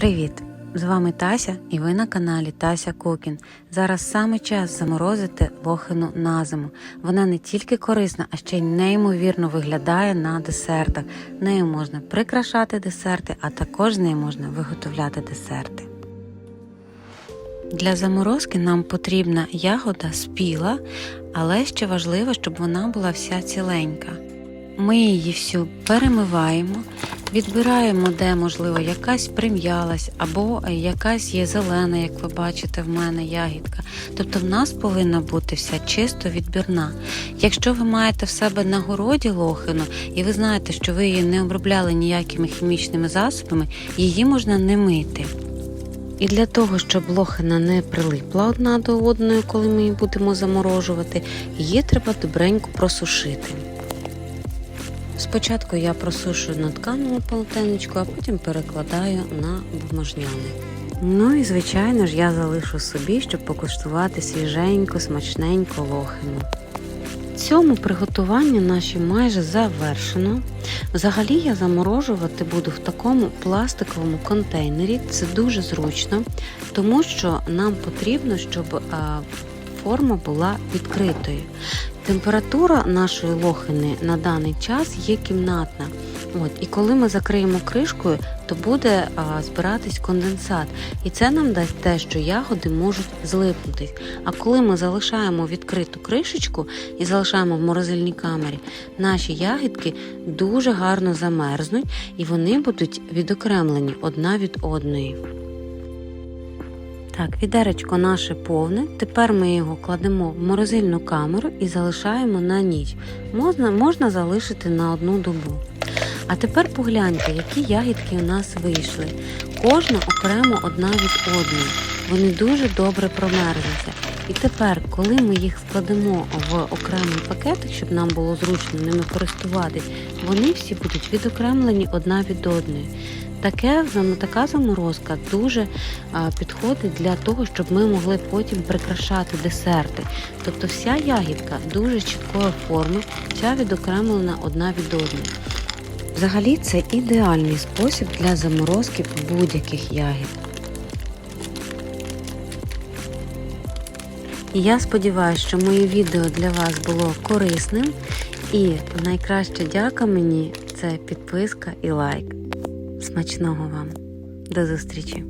Привіт! З вами Тася і ви на каналі Тася Кукін. Зараз саме час заморозити лохину на зиму. Вона не тільки корисна, а ще й неймовірно виглядає на десертах. Нею можна прикрашати десерти, а також з нею можна виготовляти десерти. Для заморозки нам потрібна ягода спіла, але ще важливо, щоб вона була вся ціленька. Ми її всю перемиваємо, відбираємо, де можливо якась прим'ялась, або якась є зелена, як ви бачите, в мене ягідка. Тобто в нас повинна бути вся чисто відбірна. Якщо ви маєте в себе на городі лохину, і ви знаєте, що ви її не обробляли ніякими хімічними засобами, її можна не мити. І для того, щоб лохина не прилипла одна до одної, коли ми її будемо заморожувати, її треба добренько просушити. Спочатку я просушую на тканому полотенечку, а потім перекладаю на бумажняне. Ну і звичайно ж я залишу собі, щоб покуштувати свіженьку, смачненьку лохину. Цьому приготування наші майже завершено. Взагалі я заморожувати буду в такому пластиковому контейнері. Це дуже зручно, тому що нам потрібно, щоб форма була відкритою. Температура нашої лохини на даний час є кімнатна. От, і коли ми закриємо кришкою, то буде а, збиратись конденсат. І це нам дасть те, що ягоди можуть злипнутись. А коли ми залишаємо відкриту кришечку і залишаємо в морозильній камері, наші ягідки дуже гарно замерзнуть і вони будуть відокремлені одна від одної. Так, відеречко наше повне. Тепер ми його кладемо в морозильну камеру і залишаємо на ніч. Можна, можна залишити на одну добу. А тепер погляньте, які ягідки у нас вийшли. Кожна окремо одна від одної. Вони дуже добре промерзлися. І тепер, коли ми їх складемо в окремий пакетик, щоб нам було зручно ними користуватись, вони всі будуть відокремлені одна від одної. Таке така заморозка дуже підходить для того, щоб ми могли потім прикрашати десерти. Тобто вся ягідка дуже чіткої форми, вся відокремлена одна від одної. Взагалі це ідеальний спосіб для заморозки будь-яких ягід. Я сподіваюся, що моє відео для вас було корисним. І найкраща дяка мені це підписка і лайк. Смачного вам. До зустрічі!